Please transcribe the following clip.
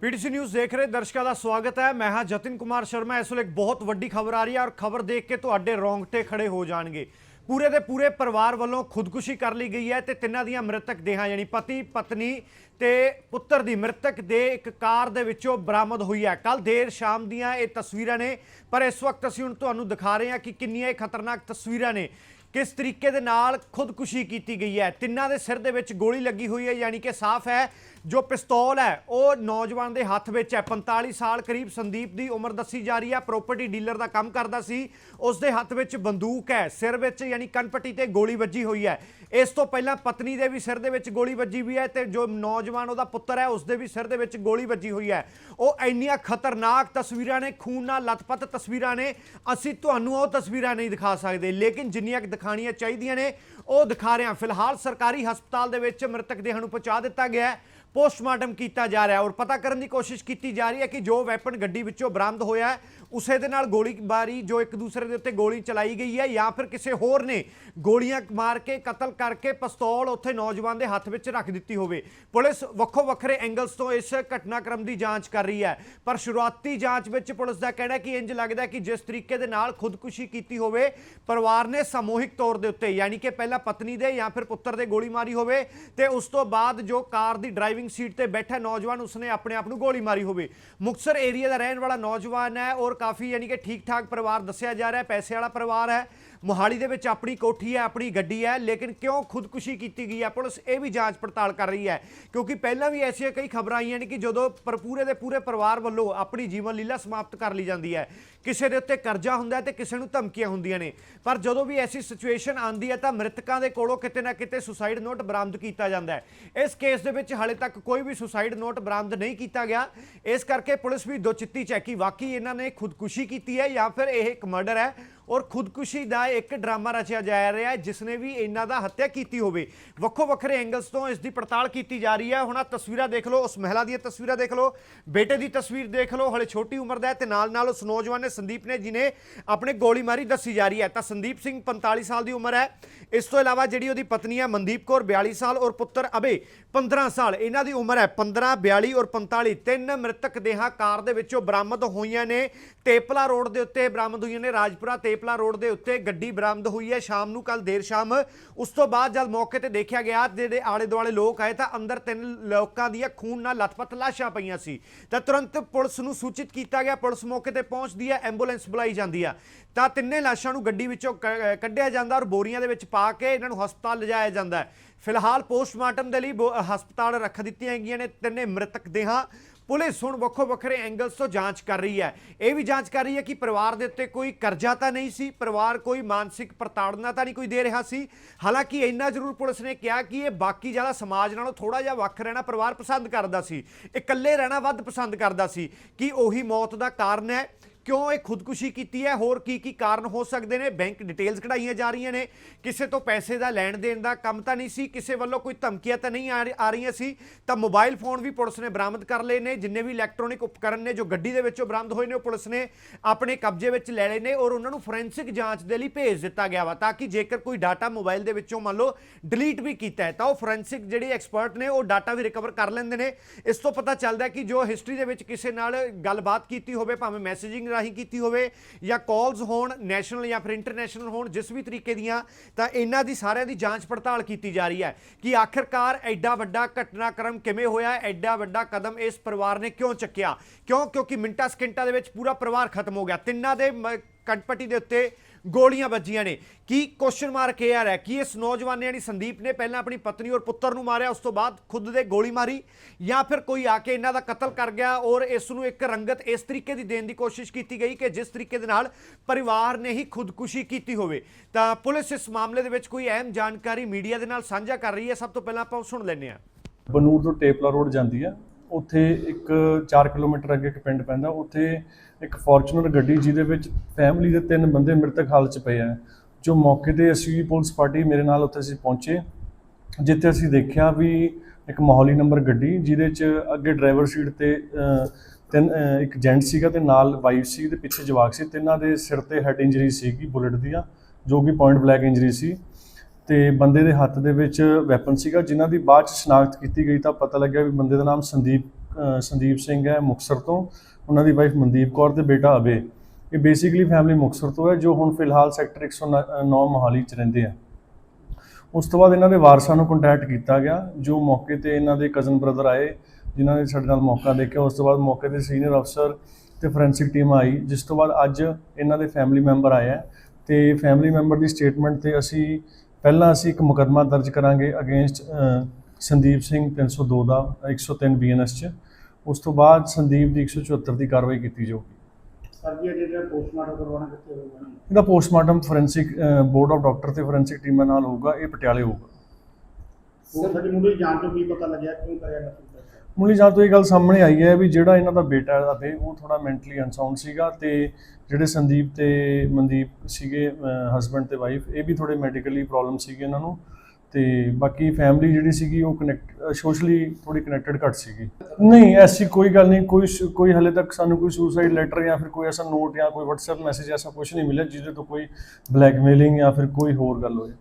PTC news ਦੇਖ ਰਹੇ ਦਰਸ਼ਕਾਂ ਦਾ ਸਵਾਗਤ ਹੈ। ਮੈਂ ਹਾਂ ਜਤਿਨ ਕੁਮਾਰ ਸ਼ਰਮਾ। ਇਸ ਵੇਲੇ ਇੱਕ ਬਹੁਤ ਵੱਡੀ ਖਬਰ ਆ ਰਹੀ ਹੈ ਔਰ ਖਬਰ ਦੇਖ ਕੇ ਤੁਹਾਡੇ ਰੌਂਗਟੇ ਖੜੇ ਹੋ ਜਾਣਗੇ। ਪੂਰੇ ਦੇ ਪੂਰੇ ਪਰਿਵਾਰ ਵੱਲੋਂ ਖੁਦਕੁਸ਼ੀ ਕਰ ਲਈ ਗਈ ਹੈ ਤੇ ਤਿੰਨਾਂ ਦੀਆਂ ਮ੍ਰਿਤਕ ਦੇਹਾਂ ਯਾਨੀ ਪਤੀ, ਪਤਨੀ ਤੇ ਪੁੱਤਰ ਦੀ ਮ੍ਰਿਤਕ ਦੇ ਇੱਕ ਕਾਰ ਦੇ ਵਿੱਚੋਂ ਬਰਾਮਦ ਹੋਈ ਹੈ। ਕੱਲ ਦੇਰ ਸ਼ਾਮ ਦੀਆਂ ਇਹ ਤਸਵੀਰਾਂ ਨੇ, ਪਰ ਇਸ ਵਕਤ ਅਸੀਂ ਹੁਣ ਤੁਹਾਨੂੰ ਦਿਖਾ ਰਹੇ ਹਾਂ ਕਿ ਕਿੰਨੀਆਂ ਇਹ ਖਤਰਨਾਕ ਤਸਵੀਰਾਂ ਨੇ। ਕਿਸ ਤਰੀਕੇ ਦੇ ਨਾਲ ਖੁਦਕੁਸ਼ੀ ਕੀਤੀ ਗਈ ਹੈ? ਤਿੰਨਾਂ ਦੇ ਸਿਰ ਦੇ ਵਿੱਚ ਗੋਲੀ ਲੱਗੀ ਹੋਈ ਹੈ, ਯਾਨੀ ਕਿ ਸਾਫ਼ ਹੈ। ਜੋ ਪਿਸਤੌਲ ਹੈ, ਉਹ ਨੌਜਵਾਨ ਦੇ ਹੱਥ ਵਿੱਚ ਹੈ। 45 ਸਾਲ ਕਰੀਬ ਸੰਦੀਪ ਦੀ ਉਮਰ ਦੱਸੀ ਜਾ ਰਹੀ ਹੈ। ਪ੍ਰਾਪਰਟੀ ਡੀਲਰ ਦਾ ਕੰਮ ਕਰਦਾ ਸੀ। ਉਸ ਦੇ ਹੱਥ ਵਿੱਚ ਬੰਦੂਕ ਹੈ। ਸਿਰ ਵਿੱਚ ਯਾਨੀ ਕਨਪੱਟੀ ਤੇ ਗੋਲੀ ਵੱਜੀ ਹੋਈ ਹੈ। ਇਸ ਤੋਂ ਪਹਿਲਾਂ ਪਤਨੀ ਦੇ ਵੀ ਸਿਰ ਦੇ ਵਿੱਚ ਗੋਲੀ ਵੱਜੀ ਵੀ ਹੈ ਤੇ ਜੋ ਨੌਜਵਾਨ ਉਹਦਾ ਪੁੱਤਰ ਹੈ, ਉਸ ਦੇ ਵੀ ਸਿਰ ਦੇ ਵਿੱਚ ਗੋਲੀ ਵੱਜੀ ਹੋਈ ਹੈ। ਉਹ ਇੰਨੀਆਂ ਖਤਰਨਾਕ ਤਸਵੀਰਾਂ ਨੇ, ਖੂਨ ਨਾਲ ਲਥਪਥ ਤਸਵੀਰਾਂ ਨੇ। ਅਸੀਂ ਤੁਹਾਨੂੰ ਉਹ ਤਸਵੀਰਾਂ ਨਹੀਂ ਦਿਖਾ ਸਕਦੇ, ਲੇਕਿਨ ਜਿੰਨੀਆਂ ਦਿਖਾਣੀਆਂ ਚਾਹੀਦੀਆਂ ਨੇ। ਉਹ ਦਿਖਾ ਰਹੇ ਹਾਂ। ਫਿਲਹਾਲ ਸਰਕਾਰੀ ਹਸਪਤਾਲ ਦੇ ਵਿੱਚ ਮ੍ਰਿਤਕ ਦੇਹਾਂ ਨੂੰ ਪਹੁੰਚਾ ਦਿੱਤਾ ਗਿਆ ਹੈ। ਪੋਸਟਮਾਰਟਮ ਕੀਤਾ ਜਾ ਰਿਹਾ ਔਰ ਪਤਾ ਕਰਨ ਦੀ ਕੋਸ਼ਿਸ਼ ਕੀਤੀ ਜਾ ਰਹੀ ਹੈ ਕਿ ਜੋ ਵੈਪਨ ਗੱਡੀ ਵਿੱਚੋਂ ਬਰਾਮਦ ਹੋਇਆ ਉਸੇ ਦੇ ਨਾਲ ਗੋਲੀਬਾਰੀ ਜੋ ਇੱਕ ਦੂਸਰੇ ਦੇ ਉੱਤੇ ਗੋਲੀ ਚਲਾਈ ਗਈ ਹੈ ਜਾਂ ਫਿਰ ਕਿਸੇ ਹੋਰ ਨੇ ਗੋਲੀਆਂ ਮਾਰ ਕੇ ਕਤਲ ਕਰਕੇ ਪਿਸਤੌਲ ਉੱਥੇ ਨੌਜਵਾਨ ਦੇ ਹੱਥ ਵਿੱਚ ਰੱਖ ਦਿੱਤੀ ਹੋਵੇ। ਪੁਲਿਸ ਵੱਖੋ ਵੱਖਰੇ ਐਂਗਲਸ ਤੋਂ ਇਸ ਘਟਨਾਕ੍ਰਮ ਦੀ ਜਾਂਚ ਕਰ ਰਹੀ ਹੈ। ਪਰ ਸ਼ੁਰੂਆਤੀ ਜਾਂਚ ਵਿੱਚ ਪੁਲਿਸ ਦਾ ਕਹਿਣਾ ਹੈ ਕਿ ਇੰਜ ਲੱਗਦਾ ਹੈ ਕਿ ਜਿਸ ਤਰੀਕੇ ਦੇ ਨਾਲ ਖੁਦਕੁਸ਼ੀ ਕੀਤੀ ਹੋਵੇ, ਪਰਿਵਾਰ ਨੇ ਸਮੂਹਿਕ ਤੌਰ ਦੇ ਉੱਤੇ, ਯਾਨੀ ਕਿ ਪਹਿਲਾਂ ਪਤਨੀ ਦੇ ਜਾਂ ਫਿਰ ਪੁੱਤਰ ਦੇ ਗੋਲੀ ਮਾਰੀ ਹੋਵੇ ਤੇ ਉਸ ਤੋਂ ਬਾਅਦ ਜੋ ਕਾਰ ਦੀ ਡਰਾਈਵਿੰਗ ਸੀਟ ਤੇ ਬੈਠਾ ਨੌਜਵਾਨ ਉਸਨੇ ਆਪਣੇ ਆਪ ਨੂੰ ਗੋਲੀ ਮਾਰੀ ਹੋਵੇ। ਮੁਕਤਸਰ ਏਰੀਆ ਦਾ ਰਹਿਣ ਵਾਲਾ ਨੌਜਵਾਨ ਹੈ ਔਰ ਕਾਫੀ ਯਾਨੀ ਕਿ ਠੀਕ ਠਾਕ ਪਰਿਵਾਰ ਦੱਸਿਆ ਜਾ ਰਿਹਾ ਹੈ, ਪੈਸੇ ਵਾਲਾ ਪਰਿਵਾਰ ਹੈ। ਮੋਹਾਲੀ ਦੇ ਵਿੱਚ ਆਪਣੀ ਕੋਠੀ ਹੈ, ਆਪਣੀ ਗੱਡੀ ਹੈ, ਲੇਕਿਨ ਕਿਉਂ ਖੁਦਕੁਸ਼ੀ ਕੀਤੀ ਗਈ ਹੈ? ਪੁਲਿਸ ਇਹ ਵੀ ਜਾਂਚ ਪੜਤਾਲ ਕਰ ਰਹੀ ਹੈ, ਕਿਉਂਕਿ ਪਹਿਲਾਂ ਵੀ ਐਸੀਆਂ ਕਈ ਖਬਰਾਂ ਆਈਆਂ ਨੇ ਕਿ ਜਦੋਂ ਪਰ ਪੂਰੇ ਦੇ ਪੂਰੇ ਪਰਿਵਾਰ ਵੱਲੋਂ ਆਪਣੀ ਜੀਵਨ ਲੀਲਾ ਸਮਾਪਤ ਕਰ ਲਈ ਜਾਂਦੀ ਹੈ, ਕਿਸੇ ਦੇ ਉੱਤੇ ਕਰਜ਼ਾ ਹੁੰਦਾ ਹੈ ਤੇ ਕਿਸੇ ਨੂੰ ਧਮਕੀਆਂ ਹੁੰਦੀਆਂ ਨੇ। ਪਰ ਜਦੋਂ ਵੀ ਐਸੀ ਸਿਚੁਏਸ਼ਨ ਆਉਂਦੀ ਹੈ ਤਾਂ ਮ੍ਰਿਤਕਾਂ ਦੇ ਕੋਲੋਂ ਕਿਤੇ ਨਾ ਕਿਤੇ ਸੁਸਾਈਡ ਨੋਟ ਬਰਾਮਦ ਕੀਤਾ ਜਾਂਦਾ ਹੈ। ਇਸ ਕੇਸ ਦੇ ਵਿੱਚ ਹਾਲੇ ਤੱਕ ਕੋਈ ਵੀ ਸੁਸਾਈਡ ਨੋਟ ਬਰਾਮਦ ਨਹੀਂ ਕੀਤਾ ਗਿਆ। ਇਸ ਕਰਕੇ ਪੁਲਿਸ ਵੀ ਦੁਚਿੱਤੀ ਚੈਕੀ, ਵਾਕਈ ਇਹਨਾਂ ਨੇ ਖੁਦਕੁਸ਼ੀ ਕੀਤੀ ਹੈ ਜਾਂ ਫਿਰ ਇਹ ਇੱਕ ਮਰਡਰ ਹੈ? ਔਰ ਖੁਦਕੁਸ਼ੀ ਦਾ ਇੱਕ ਡਰਾਮਾ ਰਚਿਆ ਜਾ ਰਿਹਾ ਹੈ ਜਿਸ ਨੇ ਵੀ ਇਹਨਾਂ ਦਾ ਹੱਤਿਆ ਕੀਤੀ ਹੋਵੇ। ਵੱਖੋ ਵੱਖਰੇ ਐਂਗਲਸ ਤੋਂ ਇਸ ਦੀ ਪੜਤਾਲ ਕੀਤੀ ਜਾ ਰਹੀ ਹੈ। ਹੁਣ ਆਹ ਤਸਵੀਰਾਂ ਦੇਖ ਲਓ, ਉਸ ਮਹਿਲਾ ਦੀਆਂ ਤਸਵੀਰਾਂ ਦੇਖ ਲਓ, ਬੇਟੇ ਦੀ ਤਸਵੀਰ ਦੇਖ ਲਓ, ਹਲੇ ਛੋਟੀ ਉਮਰ ਦਾ ਹੈ ਤੇ ਨਾਲ ਨਾਲ ਉਸ ਨੌਜਵਾਨ ਨੇ ਸੰਦੀਪ ਨੇ ਜਿਨੇ ਆਪਣੇ ਗੋਲੀ ਮਾਰੀ ਦੱਸੀ ਜਾ ਰਹੀ ਹੈ। ਤਾਂ ਸੰਦੀਪ ਸਿੰਘ 45 ਸਾਲ ਦੀ ਉਮਰ ਹੈ। ਇਸ ਤੋਂ ਇਲਾਵਾ ਜਿਹੜੀ ਉਹਦੀ ਪਤਨੀ ਹੈ ਮਨਦੀਪ ਕੌਰ 42 ਸਾਲ ਔਰ ਪੁੱਤਰ ਅਬੇ 15 ਸਾਲ। ਇਹਨਾਂ ਦੀ ਉਮਰ ਹੈ 15 42 ਔਰ 45 ਤਿੰਨ ਮ੍ਰਿਤਕ ਦੇਹਾਂ ਕਾਰ ਦੇ ਵਿੱਚੋਂ ਬਰਾਮਦ ਹੋਈਆਂ ਨੇ। ਤੇਪਲਾ ਰੋਡ ਦੇ ਉੱਤੇ ਬਰਾਮਦ ਹੋਈਆਂ ਨੇ ਰਾਜਪੁਰਾ ਤੇਪਲਾ ਰੋਡ ਦੇ ਉੱਤੇ ਗੱਡੀ ਬਰਾਮਦ ਹੋਈ ਹੈ ਸ਼ਾਮ ਨੂੰ ਕੱਲ ਦੇਰ ਸ਼ਾਮ। ਉਸ ਤੋਂ ਬਾਅਦ ਜਦ ਮੌਕੇ ਤੇ ਦੇਖਿਆ ਗਿਆ ਜਿਹੜੇ ਆਲੇ ਦੁਆਲੇ ਲੋਕ ਆਏ ਤਾਂ ਅੰਦਰ ਤਿੰਨ ਲੋਕਾਂ ਦੀਆਂ ਖੂਨ ਨਾਲ ਲਥਪਥ ਲਾਸ਼ਾਂ ਪਈਆਂ ਸੀ। ਤਾਂ ਤੁਰੰਤ ਪੁਲਿਸ ਨੂੰ ਸੂਚਿਤ ਕੀਤਾ ਗਿਆ, ਪੁਲਿਸ ਮੌਕੇ ਤੇ ਪਹੁੰਚਦੀ ਹੈ, ਐਂਬੂਲੈਂਸ ਬੁਲਾਈ ਜਾਂਦੀ ਆ ਤਾਂ ਤਿੰਨੇ ਲਾਸ਼ਾਂ ਨੂੰ ਗੱਡੀ ਵਿੱਚੋਂ ਕੱਢਿਆ ਜਾਂਦਾ ਔਰ ਬੋਰੀਆਂ ਦੇ ਵਿੱਚ ਪਾ ਕੇ ਇਹਨਾਂ ਨੂੰ ਹਸਪਤਾਲ ਲਿਜਾਇਆ ਜਾਂਦਾ ਫਿਲਹਾਲ ਪੋਸਟਮਾਰਟਮ ਦੇ ਲਈ ਬੋ- ਹਸਪਤਾਲ ਰੱਖ ਦਿੱਤੀਆਂ ਗਈਆਂ ਨੇ, ਤਿੰਨੇ ਮ੍ਰਿਤਕ ਦੇਹਾਂ ਪੁਲਿਸ ਹੁਣ ਵੱਖੋ ਵੱਖਰੇ ਐਂਗਲਸ ਤੋਂ ਜਾਂਚ ਕਰ ਰਹੀ ਹੈ। ਇਹ ਵੀ ਜਾਂਚ ਕਰ ਰਹੀ ਹੈ ਕਿ ਪਰਿਵਾਰ ਦੇ ਉੱਤੇ ਕੋਈ ਕਰਜ਼ਾ ਤਾਂ ਨਹੀਂ ਸੀ, ਪਰਿਵਾਰ ਕੋਈ ਮਾਨਸਿਕ ਪ੍ਰਤਾੜਨਾ ਤਾਂ ਨਹੀਂ ਕੋਈ ਦੇ ਰਿਹਾ ਸੀ। ਹਾਲਾਂਕਿ ਇੰਨਾ ਜ਼ਰੂਰ ਪੁਲਿਸ ਨੇ ਕਿਹਾ ਕਿ ਇਹ ਬਾਕੀ ਜ਼ਿਆਦਾ ਸਮਾਜ ਨਾਲੋਂ ਥੋੜਾ ਜਿਹਾ ਵੱਖ ਰਹਿਣਾ ਪਰਿਵਾਰ ਪਸੰਦ ਕਰਦਾ ਸੀ। ਇਕੱਲੇ ਰਹਿਣਾ ਵੱਧ ਪਸੰਦ ਕਰਦਾ ਸੀ ਕਿ ਉਹੀ ਮੌਤ ਦਾ ਕਾਰਨ ਹੈ। ਕਿਉਂ ਇਹ ਖੁਦਕੁਸ਼ੀ ਕੀਤੀ ਹੈ? ਹੋਰ ਕੀ ਕੀ ਕਾਰਨ ਹੋ ਸਕਦੇ ਨੇ? ਬੈਂਕ ਡਿਟੇਲਸ ਕਢਾਈਆਂ ਜਾ ਰਹੀਆਂ ਨੇ। ਕਿਸੇ ਤੋਂ ਪੈਸੇ ਦਾ ਲੈਣ ਦੇਣ ਦਾ ਕੰਮ ਤਾਂ ਨਹੀਂ ਸੀ। ਕਿਸੇ ਵੱਲੋਂ ਕੋਈ ਧਮਕੀਆਂ ਤਾਂ ਨਹੀਂ ਆ ਆ ਰਹੀਆਂ ਸੀ। ਤਾਂ ਮੋਬਾਈਲ ਫੋਨ ਵੀ ਪੁਲਿਸ ਨੇ ਬਰਾਮਦ ਕਰ ਲਏ ਨੇ। ਜਿੰਨੇ ਵੀ ਇਲੈਕਟ੍ਰੋਨਿਕ ਉਪਕਰਨ ਨੇ ਜੋ ਗੱਡੀ ਦੇ ਵਿੱਚੋਂ ਬਰਾਮਦ ਹੋਏ ਨੇ, ਉਹ ਪੁਲਿਸ ਨੇ ਆਪਣੇ ਕਬਜ਼ੇ ਵਿੱਚ ਲੈ ਲਏ ਨੇ ਔਰ ਉਹਨਾਂ ਨੂੰ ਫੋਰੈਂਸਿਕ ਜਾਂਚ ਦੇ ਲਈ ਭੇਜ ਦਿੱਤਾ ਗਿਆ ਵਾ, ਤਾਂ ਕਿ ਜੇਕਰ ਕੋਈ ਡਾਟਾ ਮੋਬਾਈਲ ਦੇ ਵਿੱਚੋਂ ਮੰਨ ਲਓ ਡਿਲੀਟ ਵੀ ਕੀਤਾ ਹੈ, ਤਾਂ ਉਹ ਫੋਰੈਂਸਿਕ ਜਿਹੜੇ ਐਕਸਪਰਟ ਨੇ, ਉਹ ਡਾਟਾ ਵੀ ਰਿਕਵਰ ਕਰ ਲੈਂਦੇ ਨੇ। ਇਸ ਤੋਂ ਪਤਾ ਚੱਲਦਾ ਕਿ ਜੋ ਹਿਸਟਰੀ ਦੇ ਵਿੱਚ ਕਿਸੇ ਨਾਲ ਗੱਲਬਾਤ ਕੀਤੀ ਹੋਵੇ, ਭਾਵੇਂ ਮੈਸੇਜਿੰਗ ਰਾਹੀਂ ਕੀਤੀ ਹੋਵੇ ਜਾਂ ਕਾਲਸ ਹੋਣ ਨੈਸ਼ਨਲ ਜਾਂ ਫਿਰ ਇੰਟਰਨੈਸ਼ਨਲ ਹੋਣ, ਜਿਸ ਵੀ ਤਰੀਕੇ ਦੀਆਂ, ਤਾਂ ਇਹਨਾਂ ਦੀ ਸਾਰਿਆਂ ਦੀ ਜਾਂਚ ਪੜਤਾਲ ਕੀਤੀ ਜਾ ਰਹੀ ਹੈ ਕਿ ਆਖਿਰਕਾਰ ਐਡਾ ਵੱਡਾ ਘਟਨਾਕ੍ਰਮ ਕਿਵੇਂ ਹੋਇਆ, ਐਡਾ ਵੱਡਾ ਕਦਮ ਇਸ ਪਰਿਵਾਰ ਨੇ ਕਿਉਂ ਚੱਕਿਆ? ਕਿਉਂ? ਕਿਉਂਕਿ ਮਿੰਟਾਂ ਸਕਿੰਟਾਂ ਦੇ ਵਿੱਚ ਪੂਰਾ ਪਰਿਵਾਰ ਖਤਮ ਹੋ ਗਿਆ। ਤਿੰਨਾਂ ਦੇ ਕਟਪਟੀ ਦੇ ਉੱਤੇ ਗੋਲੀਆਂ ਵੱਜੀਆਂ ਨੇ। ਕੀ ਕੁਐਸਚਨ ਮਾਰਕ ਇਹ ਆ ਰਿਹਾ? ਕਿ ਇਸ ਨੌਜਵਾਨ ਨੇ, ਯਾਨੀ ਸੰਦੀਪ ਨੇ ਪਹਿਲਾਂ ਆਪਣੀ ਪਤਨੀ ਔਰ ਪੁੱਤਰ ਨੂੰ ਮਾਰਿਆ, ਉਸ ਤੋਂ ਬਾਅਦ ਖੁਦ ਦੇ ਗੋਲੀ ਮਾਰੀ? ਜਾਂ ਫਿਰ ਕੋਈ ਆ ਕੇ ਇਹਨਾਂ ਦਾ ਕਤਲ ਕਰ ਗਿਆ ਔਰ ਇਸ ਨੂੰ ਇੱਕ ਰੰਗਤ ਇਸ ਤਰੀਕੇ ਦੀ ਦੇਣ ਦੀ ਕੋਸ਼ਿਸ਼ ਕੀਤੀ ਗਈ ਕਿ ਜਿਸ ਤਰੀਕੇ ਦੇ ਨਾਲ ਪਰਿਵਾਰ ਨੇ ਹੀ ਖੁਦਕੁਸ਼ੀ ਕੀਤੀ ਹੋਵੇ? ਤਾਂ ਪੁਲਿਸ ਇਸ ਮਾਮਲੇ ਦੇ ਵਿੱਚ ਕੋਈ ਅਹਿਮ ਜਾਣਕਾਰੀ ਮੀਡੀਆ ਦੇ ਨਾਲ ਸਾਂਝਾ ਕਰ ਰਹੀ ਹੈ। ਸਭ ਤੋਂ ਪਹਿਲਾਂ ਆਪਾਂ ਸੁਣ ਲੈਂਦੇ ਹਾਂ। ਬਨੂਰ ਤੋਂ ਟੇਪਲਾ ਰੋਡ ਜਾਂਦੀ ਆ। ਉੱਥੇ ਇੱਕ 4 ਕਿਲੋਮੀਟਰ ਅੱਗੇ ਇੱਕ ਪਿੰਡ ਪੈਂਦਾ, ਉੱਥੇ ਇੱਕ ਫੋਰਚੂਨਰ ਗੱਡੀ ਜਿਹਦੇ ਵਿੱਚ ਫੈਮਿਲੀ ਦੇ ਤਿੰਨ ਬੰਦੇ ਮ੍ਰਿਤਕ ਹਾਲਤ 'ਚ ਪਏ ਆ, ਜੋ ਮੌਕੇ ਤੇ ਅਸੀਂ ਪੁਲਿਸ ਪਾਰਟੀ ਮੇਰੇ ਨਾਲ ਉੱਥੇ ਅਸੀਂ ਪਹੁੰਚੇ, ਜਿੱਥੇ ਅਸੀਂ ਦੇਖਿਆ ਵੀ ਇੱਕ ਮੋਹਾਲੀ ਨੰਬਰ ਗੱਡੀ ਜਿਹਦੇ 'ਚ ਅੱਗੇ ਡਰਾਈਵਰ ਸੀਟ ਤੇ ਤਿੰਨ ਇੱਕ ਜੈਂਟ ਸੀਗਾ ਤੇ ਨਾਲ ਵਾਈਫ ਸੀ ਤੇ ਪਿੱਛੇ ਜਵਾਕ ਸੀ, ਤਿੰਨਾਂ ਦੇ ਸਿਰ ਤੇ ਹੈਡ ਇੰਜਰੀ ਸੀਗੀ, ਬੁਲਟ ਦੀਆਂ, ਜੋ ਕਿ ਪੁਆਇੰਟ ਬਲੈਕ ਇੰਜਰੀ ਸੀ। ਤੇ ਬੰਦੇ ਦੇ ਹੱਥ ਦੇ ਵਿੱਚ ਵੈਪਨ ਸੀਗਾ, ਜਿਨ੍ਹਾਂ ਦੀ ਬਾਅਦ ਚ ਸ਼ਨਾਖਤ ਕੀਤੀ ਗਈ ਤਾਂ ਪਤਾ ਲੱਗਿਆ ਵੀ ਬੰਦੇ ਦਾ ਨਾਮ ਸੰਦੀਪ ਸੰਦੀਪ ਸਿੰਘ ਹੈ ਮੁਕਤਸਰ ਤੋਂ। ਉਹਨਾਂ ਦੀ ਵਾਈਫ ਮਨਦੀਪ ਕੌਰ ਤੇ ਬੇਟਾ ਅਬੇ ਇਹ ਬੇਸਿਕਲੀ ਫੈਮਿਲੀ ਮੁਕਤਸਰ ਤੋਂ ਹੈ, ਜੋ ਹੁਣ ਫਿਲਹਾਲ ਸੈਕਟਰ 109 ਮੋਹਾਲੀ ਚ ਰਹਿੰਦੇ ਆ। ਉਸ ਤੋਂ ਬਾਅਦ ਇਹਨਾਂ ਦੇ ਵਾਰਸਾਂ ਨੂੰ ਕੰਟੈਕਟ ਕੀਤਾ ਗਿਆ, ਜੋ ਮੌਕੇ ਤੇ ਇਹਨਾਂ ਦੇ ਕਜ਼ਨ ਬ੍ਰਦਰ ਆਏ, ਜਿਨ੍ਹਾਂ ਨੇ ਸਾਡੇ ਨਾਲ ਮੌਕਾ ਦੇਖਿਆ। ਉਸ ਤੋਂ ਬਾਅਦ ਮੌਕੇ ਤੇ ਸੀਨੀਅਰ ਅਫਸਰ ਤੇ ਫੋਰੈਂਸਿਕ ਟੀਮ ਆਈ, ਜਿਸ ਤੋਂ ਬਾਅਦ ਅੱਜ ਇਹਨਾਂ ਦੇ ਫੈਮਿਲੀ ਮੈਂਬਰ ਆਏ ਹੈ ਤੇ ਫੈਮਿਲੀ ਮੈਂਬਰ ਦੀ ਸਟੇਟਮੈਂਟ ਤੇ ਅਸੀਂ ਪਹਿਲਾਂ ਅਸੀਂ ਇੱਕ ਮੁਕੱਦਮਾ ਦਰਜ ਕਰਾਂਗੇ ਅਗੇਂਸਟ ਸੰਦੀਪ ਸਿੰਘ 302 ਦਾ 103 ਬੀਐਨਐਸ ਚ। ਉਸ ਤੋਂ ਬਾਅਦ ਸੰਦੀਪ ਦੀ 174 ਦੀ ਕਾਰਵਾਈ ਕੀਤੀ ਜਾਊਗੀ। ਸਰ ਜੀ ਜਿਹੜਾ ਪੋਸਟਮਾਰਟਮ ਕਰਵਾਉਣਾ ਕਿੱਥੇ ਹੋਊਗਾ ਇਹਦਾ postmortem forensic board of doctor ਤੇ ਫੋਰੈਂਸਿਕ ਟੀਮਾਂ ਨਾਲ ਹੋਊਗਾ ਇਹ ਪਟਿਆਲੇ ਹੋਊਗਾ। ਉਹ ਸਾਡੀ ਮੁੱਢਲੀ ਜਾਂਚ ਤੋਂ ਕੀ ਪਤਾ ਲੱਗਿਆ ਕਿਉਂ ਕਰਿਆ ਟੈਸਟ ਮੁੱਢਲੀ ਜਾਂ ਤੋਂ ਇਹ ਗੱਲ ਸਾਹਮਣੇ ਆਈ ਹੈ ਵੀ ਜਿਹੜਾ ਇਹਨਾਂ ਦਾ ਬੇਟਾ ਹੈ ਅਤੇ ਉਹ ਥੋੜਾ ਮੈਂਟਲੀ ਅਨਸਾਊਂਡ ਸੀਗਾ ਤੇ ਜਿਹੜੇ ਸੰਦੀਪ ਤੇ ਮਨਦੀਪ ਸੀਗੇ ਹਸਬੰਡ ਤੇ ਵਾਈਫ ਇਹ ਵੀ ਥੋੜੇ ਮੈਡੀਕਲੀ ਪ੍ਰੋਬਲਮ ਸੀਗੇ ਇਹਨਾਂ ਨੂੰ ਤੇ ਬਾਕੀ ਫੈਮਿਲੀ ਜਿਹੜੀ ਸੀਗੀ ਉਹ ਕਨੈਕਟ ਸੋਸ਼ਲੀ ਥੋੜੀ ਕਨੈਕਟਡ ਘੱਟ ਸੀਗੀ। ਨਹੀਂ, ਐਸੀ ਕੋਈ ਗੱਲ ਨਹੀਂ, ਕੋਈ ਸ- ਕੋਈ ਹਲੇ ਤੱਕ ਸਾਨੂੰ ਕੋਈ ਸੁਸਾਈਡ ਲੈਟਰ ਜਾਂ ਫਿਰ ਕੋਈ ਐਸਾ ਨੋਟ ਜਾਂ ਕੋਈ WhatsApp ਮੈਸੇਜ ਐਸਾ ਕੁਝ ਨਹੀਂ ਮਿਲਿਆ ਜਿਹਦੇ ਤੋਂ ਕੋਈ ਬਲੈਕਮੇਲਿੰਗ ਜਾਂ ਫਿਰ ਕੋਈ ਹੋਰ ਗੱਲ ਹੋਏ।